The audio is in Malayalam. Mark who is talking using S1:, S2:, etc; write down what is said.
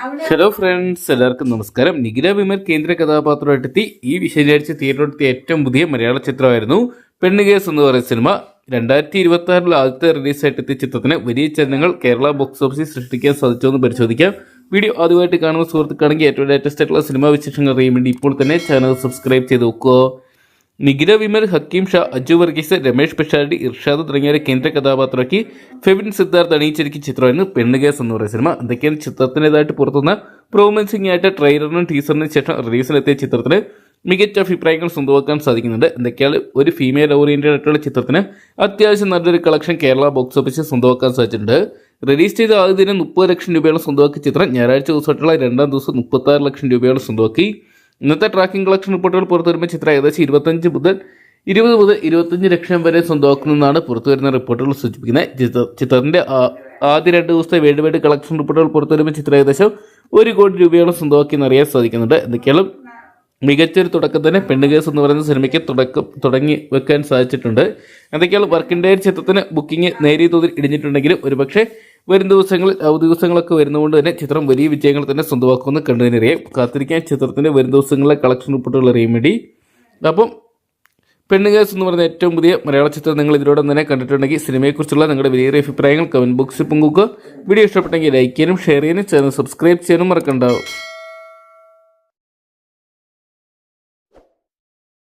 S1: ഹലോ ഫ്രണ്ട്സ് എല്ലാവർക്കും നമസ്കാരം. നിഖില വിമൽ കേന്ദ്ര കഥാപാത്രമായിട്ടെത്തി. ഈ ശനിയാഴ്ച തിയേറ്ററിലെത്തിയ ഏറ്റവും പുതിയ മലയാള ചിത്രമായിരുന്നു പെണ്ണുകേസ് എന്ന് പറയുന്ന സിനിമ. രണ്ടായിരത്തി ഇരുപത്തി ആറിൽ ആദ്യത്തെ റിലീസായിട്ട് എത്തിയ ചിത്രത്തിന് വലിയ ചലനങ്ങൾ കേരള ബോക്സ് ഓഫീസിൽ സൃഷ്ടിക്കാൻ സാധിച്ചോ എന്ന് പരിശോധിക്കാം. വീഡിയോ ആദ്യമായിട്ട് കാണുന്ന സുഹൃത്തുക്കാണെങ്കിൽ ഏറ്റവും ലേറ്റസ്റ്റ് ആയിട്ടുള്ള സിനിമാ വിശേഷങ്ങൾ അറിയാൻ വേണ്ടി ഇപ്പോൾ തന്നെ ചാനൽ സബ്സ്ക്രൈബ് ചെയ്ത് നോക്കുക നിഖില വിമൽ ഹക്കീം ഷാ അജു വർഗീസ് രമേഷ് പിഷാരടി ഇർഷാദ് തുടങ്ങിയവരെ കേന്ദ്ര കഥാപാത്രമാക്കി ഫെബിൻ സിദ്ധാർത്ഥ് അണിയിച്ചിരിക്കുന്ന ചിത്രമായിരുന്നു പെണ്ണുകേസ് എന്ന് പറയുന്ന സിനിമ. എന്തൊക്കെയാണ് ചിത്രത്തിന്റെതായിട്ട് പുറത്തുനിന്ന പ്രോമൻസിംഗ് ആയിട്ട് ട്രെയിലറിനും ടീസറിനും ശേഷം റിലീസിലെത്തിയ ചിത്രത്തിന് മികച്ച അഭിപ്രായങ്ങൾ സ്വന്തമാക്കാൻ സാധിക്കുന്നുണ്ട്. എന്തൊക്കെയാണ് ഒരു ഫീമെയിൽ ഓറിയന്റഡ് ആയിട്ടുള്ള ചിത്രത്തിന് അത്യാവശ്യം നല്ലൊരു കളക്ഷൻ കേരള ബോക്സ് ഓഫീസിൽ സ്വന്തമാക്കാൻ സാധിച്ചിട്ടുണ്ട്. റിലീസ് ചെയ്ത ആദ്യ ദിനം മുപ്പത് ലക്ഷം രൂപയാണ് സ്വന്തമാക്കിയ ചിത്രം. ഞായറാഴ്ച ദിവസമായിട്ടുള്ള രണ്ടാം ദിവസം മുപ്പത്താറ് ലക്ഷം രൂപയാണ് സ്വന്തമാക്കി. ഇന്നത്തെ ട്രാക്കിംഗ് കളക്ഷൻ റിപ്പോർട്ടുകൾ പുറത്തുവരുമ്പോൾ വരുമ്പോൾ ചിത്രം ഏകദേശം ഇരുപത്തഞ്ച് മുതൽ ഇരുപത് മുതൽ ഇരുപത്തഞ്ച് ലക്ഷം വരെ സ്വന്തമാക്കുന്നതാണ് പുറത്തുവരുന്ന റിപ്പോർട്ടുകൾ സൂചിപ്പിക്കുന്നത്. ചിത്ര ചിത്രത്തിന്റെ ആദ്യ രണ്ട് ദിവസത്തെ വേൾഡ് വൈഡ് കളക്ഷൻ റിപ്പോർട്ടുകൾ പുറത്തുവരുമ്പോൾ വരുമ്പോൾ ചിത്രം ഏകദേശം ഒരു കോടി രൂപയോളം സ്വന്തമാക്കിയെന്ന് അറിയാൻ സാധിക്കുന്നുണ്ട്. എന്തൊക്കെയാണ് മികച്ചൊരു തുടക്കം തന്നെ പെണ്ണുകേസ് എന്ന് പറയുന്ന സിനിമയ്ക്ക് തുടക്കം തുടങ്ങി വെക്കാൻ സാധിച്ചിട്ടുണ്ട്. എന്തൊക്കെയാണ് വർക്കിന്റെ ചിത്രത്തിന് ബുക്കിംഗ് നേരിയ തോതിൽ ഇടിഞ്ഞിട്ടുണ്ടെങ്കിലും ഒരുപക്ഷെ വരും ദിവസങ്ങളിൽ ദിവസങ്ങളൊക്കെ വരുന്നതുകൊണ്ട് തന്നെ ചിത്രം വലിയ വിജയങ്ങൾ തന്നെ സ്വന്തമാക്കുമെന്ന് കണ്ടതിനറിയാം കാത്തിരിക്കാൻ ചിത്രത്തിന്റെ വരും ദിവസങ്ങളിലെ കളക്ഷൻ റിപ്പോർട്ടുകൾ അറിയാൻ വേണ്ടി. അപ്പം പെണ്ണുകേസ് എന്ന് പറയുന്ന ഏറ്റവും പുതിയ മലയാള ചിത്രം നിങ്ങൾ ഇതിലൂടെ തന്നെ കണ്ടിട്ടുണ്ടെങ്കിൽ സിനിമയെക്കുറിച്ചുള്ള നിങ്ങളുടെ വലിയ അഭിപ്രായങ്ങൾ കമന്റ് ബോക്സിൽ പങ്കുവെക്കുക. വീഡിയോ ഇഷ്ടപ്പെട്ടെങ്കിൽ ലൈക്ക് ചെയ്യാനും ഷെയർ ചെയ്യാനും ചാനൽ സബ്സ്ക്രൈബ് ചെയ്യാനും മറക്കണ്ടാവും